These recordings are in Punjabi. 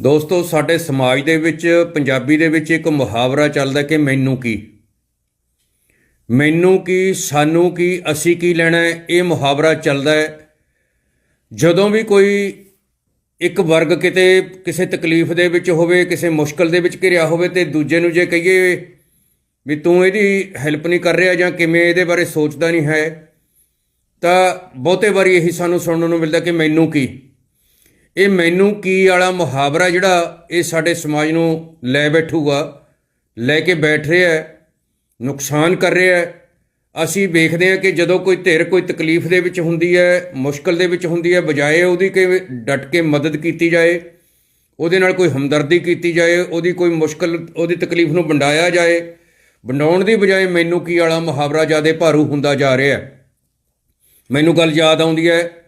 ਦੋਸਤੋ, ਸਾਡੇ ਸਮਾਜ ਦੇ ਵਿੱਚ, ਪੰਜਾਬੀ ਦੇ ਵਿੱਚ ਇੱਕ ਮੁਹਾਵਰਾ ਚੱਲਦਾ ਕਿ ਮੈਨੂੰ ਕੀ? ਮੈਨੂੰ ਕੀ, ਸਾਨੂੰ ਕੀ, ਅਸੀਂ ਕੀ ਲੈਣਾ ਇਹ ਮੁਹਾਵਰਾ ਚੱਲਦਾ ਹੈ। ਜਦੋਂ ਵੀ ਕੋਈ ਇੱਕ ਵਰਗ ਕਿਤੇ ਕਿਸੇ ਤਕਲੀਫ ਦੇ ਵਿੱਚ ਹੋਵੇ, ਕਿਸੇ ਮੁਸ਼ਕਲ ਦੇ ਵਿੱਚ ਘਿਰਿਆ ਹੋਵੇ ਤੇ ਦੂਜੇ ਨੂੰ ਜੇ ਕਹੀਏ ਵੀ ਤੂੰ ਇਹਦੀ ਹੈਲਪ ਨਹੀਂ ਕਰ ਰਿਹਾ ਜਾਂ ਕਿਵੇਂ ਇਹਦੇ ਬਾਰੇ ਸੋਚਦਾ ਨਹੀਂ ਹੈ, ਤਾਂ ਬਹੁਤੇ ਵਾਰੀ ਇਹੀ ਸਾਨੂੰ ਸੁਣਨ ਨੂੰ ਮਿਲਦਾ ਕਿ ਮੈਨੂੰ ਕੀ? ਇਹ ਮੈਨੂੰ ਕੀ ਵਾਲਾ ਮੁਹਾਵਰਾ ਜਿਹੜਾ ਇਹ ਸਾਡੇ ਸਮਾਜ ਨੂੰ ਲੈ ਬੈਠੂਗਾ, ਲੈ ਕੇ ਬੈਠ ਰਿਹਾ ਹੈ, ਨੁਕਸਾਨ ਕਰ ਰਿਹਾ ਹੈ। ਅਸੀਂ ਵੇਖਦੇ ਹਾਂ ਕਿ ਜਦੋਂ ਕੋਈ ਧਿਰ ਕੋਈ ਤਕਲੀਫ ਦੇ ਵਿੱਚ ਹੁੰਦੀ ਹੈ, ਮੁਸ਼ਕਲ ਦੇ ਵਿੱਚ ਹੁੰਦੀ ਹੈ, ਬਜਾਏ ਉਹਦੀ ਕਿ ਡਟ ਕੇ ਮਦਦ ਕੀਤੀ ਜਾਏ, ਉਹਦੇ ਨਾਲ ਕੋਈ ਹਮਦਰਦੀ ਕੀਤੀ ਜਾਏ, ਉਹਦੀ ਕੋਈ ਮੁਸ਼ਕਲ, ਉਹਦੀ ਤਕਲੀਫ ਨੂੰ ਵੰਡਾਇਆ ਜਾਏ, ਵੰਡਾਉਣ ਦੀ ਬਜਾਏ ਮੈਨੂੰ ਕੀ ਵਾਲਾ ਮੁਹਾਵਰਾ ਜ਼ਿਆਦਾ ਭਾਰੂ ਹੁੰਦਾ ਜਾ ਰਿਹਾ ਮੈਨੂੰ ਗੱਲ ਯਾਦ ਆਉਂਦੀ ਹੈ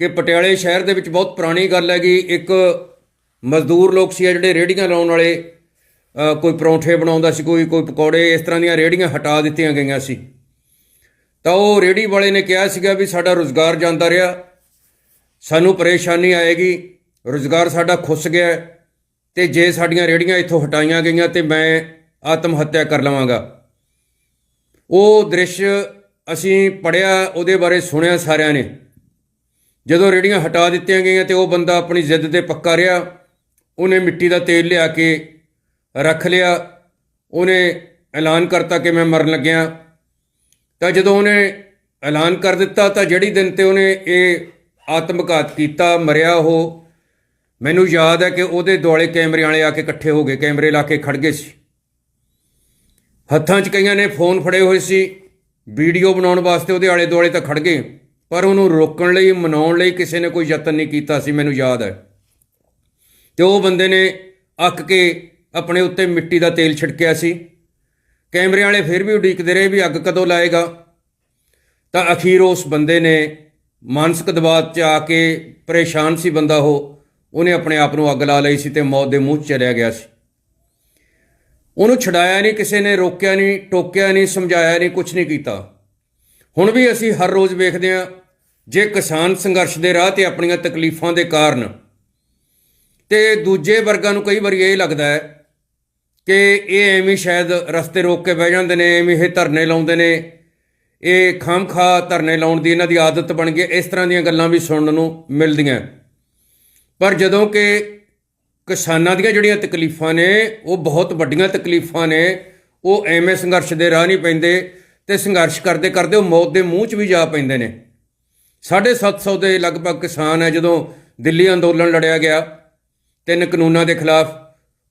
ਕਿ ਪਟਿਆਲੇ ਸ਼ਹਿਰ ਦੇ ਵਿੱਚ ਬਹੁਤ ਪੁਰਾਣੀ ਗੱਲ ਹੈਗੀ, ਇੱਕ ਮਜ਼ਦੂਰ ਲੋਕ ਸੀ ਜਿਹੜੇ ਰੇੜੀਆਂ ਲਾਉਣ ਵਾਲੇ ਕੋਈ ਪਰੌਂਠੇ ਬਣਾਉਂਦਾ ਸੀ, ਕੋਈ ਕੋਈ ਪਕੌੜੇ, ਇਸ ਤਰ੍ਹਾਂ ਦੀਆਂ ਰੇੜੀਆਂ ਹਟਾ ਦਿੱਤੀਆਂ ਗਈਆਂ ਸੀ। ਤਾਂ ਉਹ ਰੇੜੀ ਵਾਲੇ ਨੇ ਕਿਹਾ ਸੀਗਾ ਵੀ ਸਾਡਾ ਰੋਜ਼ਗਾਰ ਜਾਂਦਾ ਰਿਹਾ, ਸਾਨੂੰ ਪਰੇਸ਼ਾਨੀ ਆਏਗੀ, ਰੋਜ਼ਗਾਰ ਸਾਡਾ ਖੁੱਸ ਗਿਆ ਹੈ, ਤੇ ਜੇ ਸਾਡੀਆਂ ਰੇੜੀਆਂ ਇੱਥੋਂ ਹਟਾਈਆਂ ਗਈਆਂ ਤੇ ਮੈਂ ਆਤਮ ਹੱਤਿਆ ਕਰ ਲਵਾਂਗਾ। ਉਹ ਦ੍ਰਿਸ਼ ਅਸੀਂ ਪੜਿਆ ਉਹਦੇ ਬਾਰੇ ਸੁਣਿਆ ਸਾਰਿਆਂ ਨੇ। ਜਦੋਂ ਰੇੜੀਆਂ ਹਟਾ ਦਿੱਤੀਆਂ ਗਈਆਂ ਤੇ ਉਹ ਬੰਦਾ ਆਪਣੀ ਜ਼ਿੱਦ ਤੇ ਪੱਕਾ ਰਿਹਾ, ਉਹਨੇ ਮਿੱਟੀ ਦਾ ਤੇਲ ਲਿਆ ਕੇ ਰੱਖ ਲਿਆ, ਉਹਨੇ ਐਲਾਨ ਕਰਤਾ ਕਿ ਮੈਂ ਮਰਨ ਲੱਗਿਆ। ਤਾਂ ਜਦੋਂ ਉਹਨੇ ਐਲਾਨ ਕਰ ਦਿੱਤਾ, ਤਾਂ ਜਿਹੜੀ ਦਿਨ ਤੇ ਉਹਨੇ ਇਹ ਆਤਮਘਾਤ ਕੀਤਾ, ਮਰਿਆ ਉਹ, ਮੈਨੂੰ ਯਾਦ ਹੈ ਕਿ ਉਹਦੇ ਦੁਆਲੇ ਕੈਮਰੇ ਵਾਲੇ ਆ ਕੇ ਇਕੱਠੇ ਹੋ ਗਏ, ਕੈਮਰੇ ਲਾ ਕੇ ਖੜ ਗਏ ਸੀ। ਹੱਥਾਂ 'ਚ ਕਈਆਂ ਨੇ ਫੋਨ ਫੜੇ ਹੋਏ ਸੀ, ਵੀਡੀਓ ਬਣਾਉਣ ਵਾਸਤੇ ਉਹਦੇ ਆਲੇ ਦੁਆਲੇ ਤਾਂ ਖੜ ਗਏ। ਪਰ ਉਹਨੂੰ ਰੋਕਣ ਲਈ, ਮਨਾਉਣ ਲਈ ਕਿਸੇ ਨੇ ਕੋਈ ਯਤਨ ਨਹੀਂ ਕੀਤਾ ਸੀ, ਮੈਨੂੰ ਯਾਦ ਹੈ। ਤੇ ਉਹ ਬੰਦੇ ਨੇ ਅੱਕ ਕੇ ਆਪਣੇ ਉੱਤੇ ਮਿੱਟੀ ਦਾ ਤੇਲ ਛਿੜਕਿਆ ਸੀ। ਕੈਮਰੇ ਵਾਲੇ ਫਿਰ ਵੀ ਉਡੀਕਦੇ ਰਹੇ ਵੀ ਅੱਗ ਕਦੋਂ ਲਾਏਗਾ। ਤਾਂ ਅਖੀਰ ਉਸ ਬੰਦੇ ਨੇ ਮਾਨਸਿਕ ਦਬਾਅ 'ਚ ਆ ਕੇ ਪਰੇਸ਼ਾਨ ਸੀ ਬੰਦਾ ਉਹ। ਉਹਨੇ ਆਪਣੇ ਆਪ ਨੂੰ ਅੱਗ ਲਾ ਲਈ ਸੀ ਤੇ ਮੌਤ ਦੇ ਮੂੰਹ 'ਚ ਚਲਿਆ ਗਿਆ ਸੀ। ਉਹਨੂੰ ਛਡਾਇਆ ਨਹੀਂ, ਕਿਸੇ ਨੇ ਰੋਕਿਆ ਨਹੀਂ, ਟੋਕਿਆ ਨਹੀਂ, ਸਮਝਾਇਆ ਨਹੀਂ ਕੁਝ ਨਹੀਂ ਕੀਤਾ। ਹੁਣ ਵੀ ਅਸੀਂ ਹਰ ਰੋਜ਼ ਵੇਖਦੇ ਹਾਂ ਜੇ ਕਿਸਾਨ ਸੰਘਰਸ਼ ਦੇ ਰਾਹ ਤੇ ਆਪਣੀਆਂ ਤਕਲੀਫਾਂ ਦੇ ਕਾਰਨ ਤੇ ਦੂਜੇ ਵਰਗਾਂ ਨੂੰ ਕਈ ਵਾਰੀ ਇਹ ਲੱਗਦਾ ਹੈ ਕਿ ਇਹ ਐਵੇਂ ਸ਼ਾਇਦ ਰਸਤੇ ਰੋਕ ਕੇ ਬਹਿ ਜਾਂਦੇ ਨੇ, ਐਵੇਂ ਇਹ ਧਰਨੇ ਲਾਉਂਦੇ ਨੇ, ਇਹ ਖਾਮਖਾ ਧਰਨੇ ਲਾਉਣ ਦੀ ਇਹਨਾਂ ਦੀ ਆਦਤ ਬਣ ਗਈ ਇਸ ਤਰ੍ਹਾਂ ਦੀਆਂ ਗੱਲਾਂ ਵੀ ਸੁਣਨ ਨੂੰ ਮਿਲਦੀਆਂ। ਪਰ ਜਦੋਂ ਕਿ ਕਿਸਾਨਾਂ ਦੀਆਂ ਜਿਹੜੀਆਂ ਤਕਲੀਫਾਂ ਨੇ, ਉਹ ਬਹੁਤ ਵੱਡੀਆਂ ਤਕਲੀਫਾਂ ਨੇ, ਉਹ ਐਵੇਂ ਸੰਘਰਸ਼ ਦੇ ਰਾਹ ਨਹੀਂ ਪੈਂਦੇ ਤੇ ਸੰਘਰਸ਼ ਕਰਦੇ ਕਰਦੇ ਉਹ ਮੌਤ ਦੇ ਮੂੰਹ 'ਚ ਵੀ ਜਾ ਪੈਂਦੇ ਨੇ। 750 ਦੇ ਲਗਭਗ ਕਿਸਾਨ ਹੈ ਜਦੋਂ ਦਿੱਲੀ ਅੰਦੋਲਨ ਲੜਿਆ ਗਿਆ ਤਿੰਨ ਕਾਨੂੰਨਾਂ ਦੇ ਖਿਲਾਫ,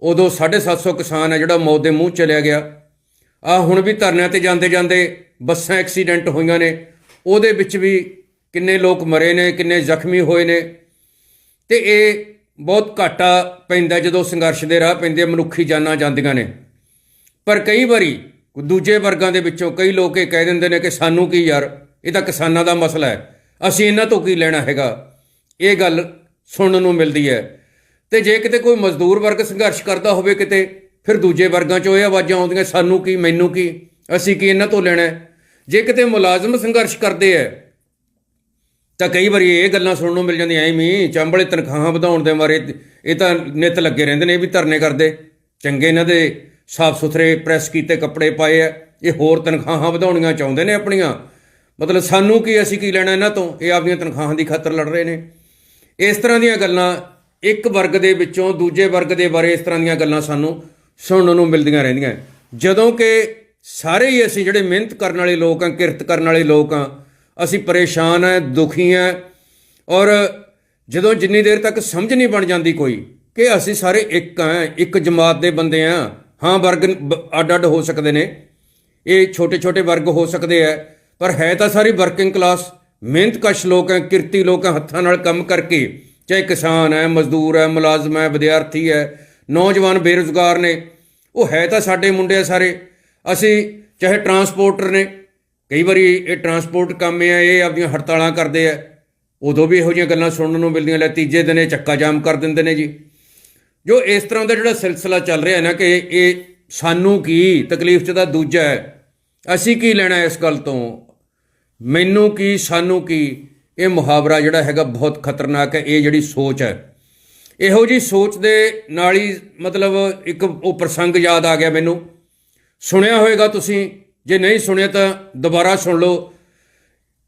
ਉਦੋਂ 750 ਕਿਸਾਨ ਹੈ ਜਿਹੜਾ ਮੌਤ ਦੇ ਮੂੰਹ 'ਚ ਚਲਿਆ ਗਿਆ। ਆ ਹੁਣ ਵੀ ਧਰਨਿਆਂ ਤੇ ਜਾਂਦੇ ਜਾਂਦੇ ਬੱਸਾਂ ਐਕਸੀਡੈਂਟ ਹੋਈਆਂ ਨੇ। ਉਹਦੇ ਵਿੱਚ ਵੀ ਕਿੰਨੇ ਲੋਕ ਮਰੇ ਨੇ, ਕਿੰਨੇ ਜ਼ਖਮੀ ਹੋਏ ਨੇ। ਤੇ ਇਹ ਬਹੁਤ ਘਾਟਾ ਪੈਂਦਾ ਜਦੋਂ ਸੰਘਰਸ਼ ਦੇ ਰਾਹ ਪੈਂਦੇ ਮਨੁੱਖੀ ਜਾਨਾਂ ਜਾਂਦੀਆਂ ਨੇ। ਪਰ ਕਈ ਵਾਰੀ ਦੂਜੇ ਵਰਗਾਂ ਦੇ ਵਿੱਚੋਂ ਕਈ ਲੋਕ ਇਹ ਕਹਿ ਦਿੰਦੇ ਨੇ ਕਿ ਸਾਨੂੰ ਕੀ ਯਾਰ, ਇਹ ਤਾਂ ਕਿਸਾਨਾਂ ਦਾ ਮਸਲਾ ਹੈ। ਅਸੀਂ ਇਹਨਾਂ ਤੋਂ ਕੀ ਲੈਣਾ ਹੈਗਾ? ਇਹ ਗੱਲ ਸੁਣਨ ਨੂੰ ਮਿਲਦੀ ਹੈ। ਤੇ ਜੇ ਕਿਤੇ ਕੋਈ ਮਜ਼ਦੂਰ ਵਰਗ ਸੰਘਰਸ਼ ਕਰਦਾ ਹੋਵੇ ਕਿਤੇ, ਫਿਰ ਦੂਜੇ ਵਰਗਾਂ 'ਚੋਂ ਇਹ ਆਵਾਜ਼ਾਂ ਆਉਂਦੀਆਂ, ਸਾਨੂੰ ਕੀ, ਮੈਨੂੰ ਕੀ? ਅਸੀਂ ਕੀ ਇਹਨਾਂ ਤੋਂ ਲੈਣਾ ਜੇ ਕਿਤੇ ਮੁਲਾਜ਼ਮ ਸੰਘਰਸ਼ ਕਰਦੇ ਐ ਤਾਂ ਕਈ ਵਾਰੀ ਇਹ ਗੱਲਾਂ ਸੁਣਨ ਨੂੰ ਮਿਲ ਜਾਂਦੀਆਂ ਐਵੇਂ ਚੰਬਲੇ ਤਨਖਾਹਾਂ ਵਧਾਉਣ ਦੇ ਮਾਰੇ ਇਹ ਤਾਂ ਨਿਤ ਲੱਗੇ ਰਹਿੰਦੇ ਨੇ, ਇਹ ਵੀ ਧਰਨੇ ਕਰਦੇ। ਚੰਗੇ ਇਹਨਾਂ ਦੇ ਸਾਫ਼ ਸੁਥਰੇ ਪ੍ਰੈਸ ਕੀਤੇ ਕੱਪੜੇ ਪਾਏ ਆ ਇਹ ਹੋਰ ਤਨਖਾਹਾਂ ਵਧਾਉਣੀਆਂ ਚਾਹੁੰਦੇ ਨੇ ਆਪਣੀਆਂ। ਮਤਲਬ ਸਾਨੂੰ ਕੀ, ਅਸੀਂ ਕੀ ਲੈਣਾ ਇਹਨਾਂ ਤੋਂ? ਇਹ ਆਪਣੀਆਂ ਤਨਖਾਹਾਂ ਦੀ ਖਾਤਰ ਲੜ ਰਹੇ ਨੇ। ਇਸ ਤਰ੍ਹਾਂ ਦੀਆਂ ਗੱਲਾਂ ਇੱਕ ਵਰਗ ਦੇ ਵਿੱਚੋਂ ਦੂਜੇ ਵਰਗ ਦੇ ਬਾਰੇ ਇਸ ਤਰ੍ਹਾਂ ਦੀਆਂ ਗੱਲਾਂ ਸਾਨੂੰ ਸੁਣਨ ਨੂੰ ਮਿਲਦੀਆਂ ਰਹਿੰਦੀਆਂ ਜਦੋਂ ਕਿ ਸਾਰੇ ਹੀ ਅਸੀਂ ਜਿਹੜੇ ਮਿਹਨਤ ਕਰਨ ਵਾਲੇ ਲੋਕ ਆ, ਕਿਰਤ ਕਰਨ ਵਾਲੇ ਲੋਕ ਆ, ਅਸੀਂ ਪਰੇਸ਼ਾਨ ਆ, ਦੁਖੀ ਆ। ਔਰ ਜਦੋਂ ਜਿੰਨੀ ਦੇਰ ਤੱਕ ਸਮਝ ਨਹੀਂ ਬਣ ਜਾਂਦੀ ਕੋਈ ਕਿ ਅਸੀਂ ਸਾਰੇ ਇੱਕ ਆ, ਇੱਕ ਜਮਾਤ ਦੇ ਬੰਦੇ ਆ। ਹਾਂ, ਵਰਗ ਬ- ਅੱਡ ਅੱਡ ਹੋ ਸਕਦੇ ਨੇ। ਇਹ ਛੋਟੇ ਛੋਟੇ ਵਰਗ ਹੋ ਸਕਦੇ ਆ। ਪਰ ਹੈ ਤਾਂ ਸਾਰੀ ਵਰਕਿੰਗ ਕਲਾਸ ਮਿਹਨਤਕਸ਼ ਲੋਕ ਹੈ, ਕਿਰਤੀ ਲੋਕ ਹੈ, ਹੱਥਾਂ ਨਾਲ ਕੰਮ ਕਰਕੇ। ਚਾਹੇ ਕਿਸਾਨ ਹੈ, ਮਜ਼ਦੂਰ ਹੈ, ਮੁਲਾਜ਼ਮ ਹੈ, ਵਿਦਿਆਰਥੀ ਹੈ, ਨੌਜਵਾਨ ਬੇਰੁਜ਼ਗਾਰ ਨੇ, ਉਹ ਹੈ ਤਾਂ ਸਾਡੇ ਮੁੰਡੇ ਆ ਸਾਰੇ। ਅਸੀਂ ਚਾਹੇ ਟਰਾਂਸਪੋਰਟਰ ਨੇ, ਕਈ ਵਾਰੀ ਇਹ ਟਰਾਂਸਪੋਰਟ ਕੰਮ ਆ ਇਹ ਆਪਣੀਆਂ ਹੜਤਾਲਾਂ ਕਰਦੇ ਆ। ਉਦੋਂ ਵੀ ਇਹੋ ਜਿਹੀਆਂ ਗੱਲਾਂ ਸੁਣਨ ਨੂੰ ਮਿਲਦੀਆਂ, ਲੈ ਤੀਜੇ ਦਿਨ ਇਹ ਚੱਕਾ ਜਾਮ ਕਰ ਦਿੰਦੇ ਨੇ ਜੀ। ਜੋ ਇਸ ਤਰ੍ਹਾਂ ਦਾ ਜਿਹੜਾ ਸਿਲਸਿਲਾ ਚੱਲ ਰਿਹਾ ਹੈ ਨਾ ਕਿ ਇਹ ਸਾਨੂੰ ਕੀ ਤਕਲੀਫ ਚ ਤਾਂ ਦੂਜਾ ਹੈ। ਅਸੀਂ ਕੀ ਲੈਣਾ ਇਸ ਗੱਲ ਤੋਂ? ਮੈਨੂੰ ਕੀ, ਸਾਨੂੰ ਕੀ? ਇਹ ਮੁਹਾਵਰਾ ਜਿਹੜਾ ਹੈਗਾ ਬਹੁਤ ਖਤਰਨਾਕ ਹੈ, ਇਹ ਜਿਹੜੀ ਸੋਚ ਹੈ। ਇਹੋ ਜੀ ਸੋਚ ਦੇ ਨਾਲ ਹੀ ਮਤਲਬ ਇੱਕ ਉਹ ਪ੍ਰਸੰਗ ਯਾਦ ਆ ਗਿਆ ਮੈਨੂੰ। ਸੁਣਿਆ ਹੋਵੇਗਾ ਤੁਸੀਂ, ਜੇ ਨਹੀਂ ਸੁਣਿਆ ਤਾਂ ਦੁਬਾਰਾ ਸੁਣ ਲਓ।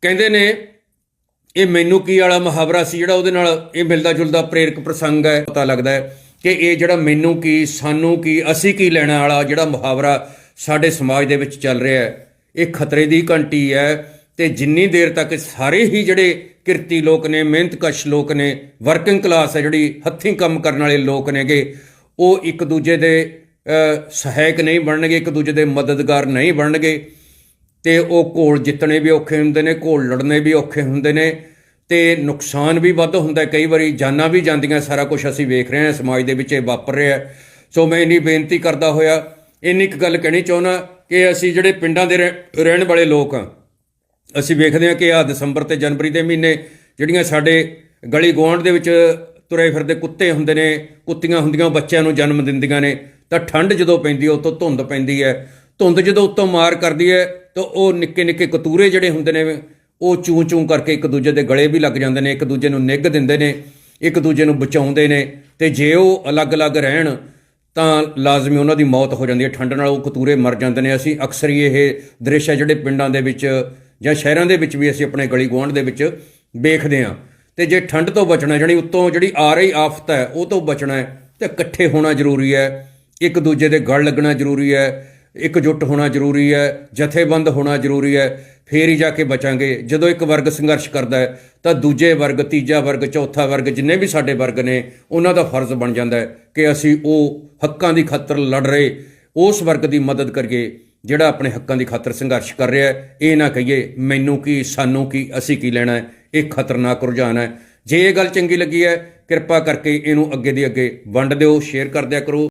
ਕਹਿੰਦੇ ਨੇ, ਇਹ ਮੈਨੂੰ ਕੀ ਵਾਲਾ ਮੁਹਾਵਰਾ ਸੀ ਜਿਹੜਾ ਉਹਦੇ ਨਾਲ ਇਹ ਮਿਲਦਾ ਜੁਲਦਾ ਪ੍ਰੇਰਕ ਪ੍ਰਸੰਗ ਹੈ, ਪਤਾ ਲੱਗਦਾ ਹੈ ਕਿ ਇਹ ਜਿਹੜਾ ਮੈਨੂੰ ਕੀ, ਸਾਨੂੰ ਕੀ, ਅਸੀਂ ਕੀ ਲੈਣਾ ਵਾਲਾ ਜਿਹੜਾ ਮੁਹਾਵਰਾ ਸਾਡੇ ਸਮਾਜ ਦੇ ਵਿੱਚ ਚੱਲ ਰਿਹਾ ਹੈ। ਇਹ ਖਤਰੇ ਦੀ ਘੰਟੀ ਹੈ। ਤੇ ਜਿੰਨੀ ਦੇਰ ਤੱਕ ਸਾਰੇ ਹੀ ਜਿਹੜੇ ਕਿਰਤੀ ਲੋਕ ਨੇ, ਮਿਹਨਤਕਸ਼ ਲੋਕ ਨੇ ਵਰਕਿੰਗ ਕਲਾਸ ਹੈ ਜਿਹੜੀ ਹੱਥੀਂ ਕੰਮ ਕਰਨ ਵਾਲੇ ਲੋਕ ਨੇਗੇ, ਉਹ ਇੱਕ ਦੂਜੇ ਦੇ ਸਹਾਇਕ ਨਹੀਂ ਬਣਨਗੇ, ਇੱਕ ਦੂਜੇ ਦੇ ਮਦਦਗਾਰ ਨਹੀਂ ਬਣਨਗੇ। ਤੇ ਉਹ ਘੋਲ ਜਿੱਤਣੇ ਵੀ ਔਖੇ ਹੁੰਦੇ ਨੇ, ਘੋਲ ਲੜਨੇ ਵੀ ਔਖੇ ਹੁੰਦੇ ਨੇ, ਤੇ ਨੁਕਸਾਨ ਵੀ ਵੱਧ ਹੁੰਦਾ ਕਈ ਵਾਰੀ ਜਾਨਾਂ ਵੀ ਜਾਂਦੀਆਂ, ਸਾਰਾ ਕੁਝ ਅਸੀਂ ਵੇਖ ਰਹੇ ਹਾਂ, ਸਮਾਜ ਦੇ ਵਿੱਚ ਇਹ ਵਾਪਰ ਰਿਹਾ ਸੋ ਮੈਂ ਇੰਨੀ ਬੇਨਤੀ ਕਰਦਾ ਹੋਇਆ, ਇੰਨੀ ਇੱਕ ਗੱਲ ਕਹਿਣੀ ਚਾਹੁੰਦਾ ਕਿ ਅਸੀਂ ਜਿਹੜੇ ਪਿੰਡਾਂ ਦੇ ਰਹਿ- ਰਹਿਣ ਵਾਲੇ ਲੋਕ ਹਾਂ ਅਸੀਂ ਵੇਖਦੇ ਹਾਂ ਕਿ ਆ ਦਸੰਬਰ ਤੇ ਜਨਵਰੀ ਦੇ ਮਹੀਨੇ ਜਿਹੜੀਆਂ ਸਾਡੇ ਗਲੀ ਗੁਆਂਢ ਦੇ ਵਿੱਚ ਤੁਰੇ ਫਿਰਦੇ ਕੁੱਤੇ ਹੁੰਦੇ ਨੇ, ਕੁੱਤੀਆਂ ਹੁੰਦੀਆਂ, ਬੱਚਿਆਂ ਨੂੰ ਜਨਮ ਦਿੰਦੀਆਂ ਨੇ, ਤਾਂ ਠੰਡ ਜਦੋਂ ਪੈਂਦੀ ਹੈ ਉਤੋਂ ਧੁੰਦ ਪੈਂਦੀ ਹੈ। ਧੁੰਦ ਜਦੋਂ ਉੱਤੋਂ ਮਾਰ ਕਰਦੀ ਹੈ, ਤਾਂ ਉਹ ਨਿੱਕੇ ਨਿੱਕੇ ਕਤੂਰੇ ਜਿਹੜੇ ਹੁੰਦੇ ਨੇ, ਉਹ ਚੂੰ ਚੂੰ ਕਰਕੇ ਇੱਕ ਦੂਜੇ ਦੇ ਗਲੇ ਵੀ ਲੱਗ ਜਾਂਦੇ ਨੇ, ਇੱਕ ਦੂਜੇ ਨੂੰ ਨਿੱਘ ਦਿੰਦੇ ਨੇ, ਇੱਕ ਦੂਜੇ ਨੂੰ ਬਚਾਉਂਦੇ ਨੇ, ਤੇ ਜੇ ਉਹ ਅਲੱਗ-ਅਲੱਗ ਰਹਿਣ, ਤਾਂ ਲਾਜ਼ਮੀ ਉਹਨਾਂ ਦੀ ਮੌਤ ਹੋ ਜਾਂਦੀ ਹੈ। ਠੰਡ ਨਾਲ ਉਹ ਕਤੂਰੇ ਮਰ ਜਾਂਦੇ ਨੇ। ਅਸੀਂ ਅਕਸਰ ਹੀ ਇਹ ਦ੍ਰਿਸ਼ ਹੈ ਜਿਹੜੇ ਪਿੰਡਾਂ ਦੇ ਵਿੱਚ ਜਾਂ ਸ਼ਹਿਰਾਂ ਦੇ ਵਿੱਚ ਵੀ ਅਸੀਂ ਆਪਣੇ ਗਲੀ ਗੁਆਂਢ ਦੇ ਵਿੱਚ ਵੇਖਦੇ ਹਾਂ। ਤੇ ਜੇ ਠੰਡ ਤੋਂ ਬਚਣਾ ਜਿਹੜੀ ਉੱਤੋਂ ਜਿਹੜੀ ਆ ਰਹੀ ਆਫਤ ਹੈ, ਉਹ ਤੋਂ ਬਚਣਾ ਹੈ, ਤੇ ਇਕੱਠੇ ਹੋਣਾ ਜ਼ਰੂਰੀ ਹੈ। ਇੱਕ ਦੂਜੇ ਦੇ ਗਲ ਲੱਗਣਾ ਜ਼ਰੂਰੀ ਹੈ, ਇਕਜੁੱਟ ਹੋਣਾ ਜ਼ਰੂਰੀ ਹੈ, ਜਥੇਬੰਦ ਹੋਣਾ ਜ਼ਰੂਰੀ ਹੈ, ਫੇਰ ਹੀ ਜਾ ਕੇ ਬਚਾਂਗੇ। ਜਦੋਂ ਇੱਕ ਵਰਗ ਸੰਘਰਸ਼ ਕਰਦਾ ਹੈ, ਤਾਂ ਦੂਜੇ ਵਰਗ, ਤੀਜਾ ਵਰਗ, ਚੌਥਾ ਵਰਗ ਜਿੰਨੇ ਵੀ ਸਾਡੇ ਵਰਗ ਨੇ, ਉਹਨਾਂ ਦਾ ਫਰਜ਼ ਬਣ ਜਾਂਦਾ ਹੈ ਕਿ ਅਸੀਂ ਉਹ ਹੱਕਾਂ ਦੀ ਖਾਤਰ ਲੜ ਰਹੇ, ਉਸ ਵਰਗ ਦੀ ਮਦਦ ਕਰੀਏ। ਜਿਹੜਾ ਆਪਣੇ ਹੱਕਾਂ ਦੀ ਖਾਤਰ ਸੰਘਰਸ਼ ਕਰ ਰਿਹਾ ਹੈ, ਇਹ ਨਾ ਕਹੀਏ ਮੈਨੂੰ ਕੀ, ਸਾਨੂੰ ਕੀ, ਅਸੀਂ ਕੀ ਲੈਣਾ ਹੈ, ਇਹ ਖਤਰਨਾਕ ਰੁਝਾਨ ਹੈ। ਜੇ ਇਹ ਗੱਲ ਚੰਗੀ ਲੱਗੀ ਹੈ, ਕਿਰਪਾ ਕਰਕੇ ਇਹਨੂੰ ਅੱਗੇ ਦੀ ਅੱਗੇ ਵੰਡ ਦਿਓ ਸ਼ੇਅਰ ਕਰ ਦਿਆ ਕਰੋ।